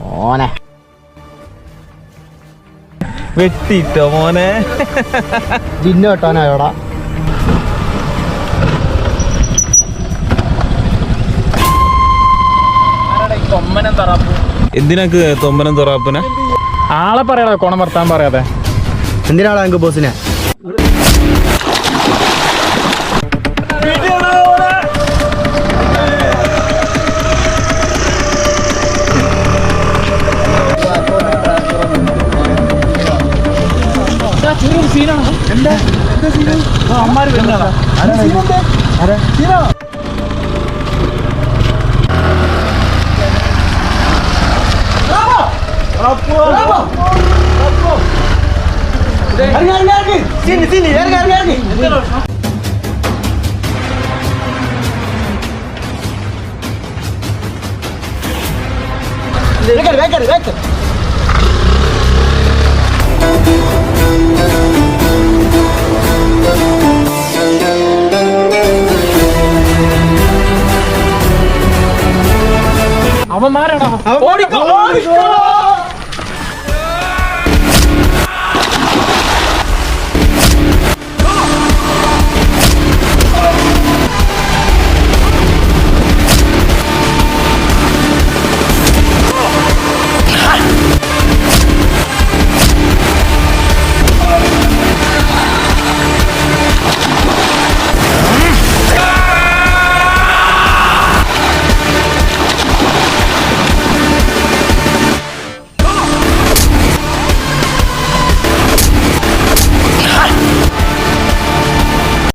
മോനെ. വെട്ടിട്ടോ മോനെ. ജിന്നു കേട്ടോനായോടാ എന്തിനാക്ക് തൊമ്പനം തൊറാപ്പന? ആളെ പറയാതെ കോണം വർത്താൻ പറയാതെ. എന്തിനാളാ എനിക്ക് ബോസിനെ സീനാണ്? എന്താ? എന്താ സീന്? അമ്മമാര് വരുന്നതാണ് സീനാണോ ഇറങ്ങി ഇറങ്ങി ഇറങ്ങി. സീന് സീന്. ഇറങ്ങി ഇറങ്ങി ഇറങ്ങി. Regar, regar, regar. അവന്മാരാണോ ഓടിക്കോ ഓടിക്കോ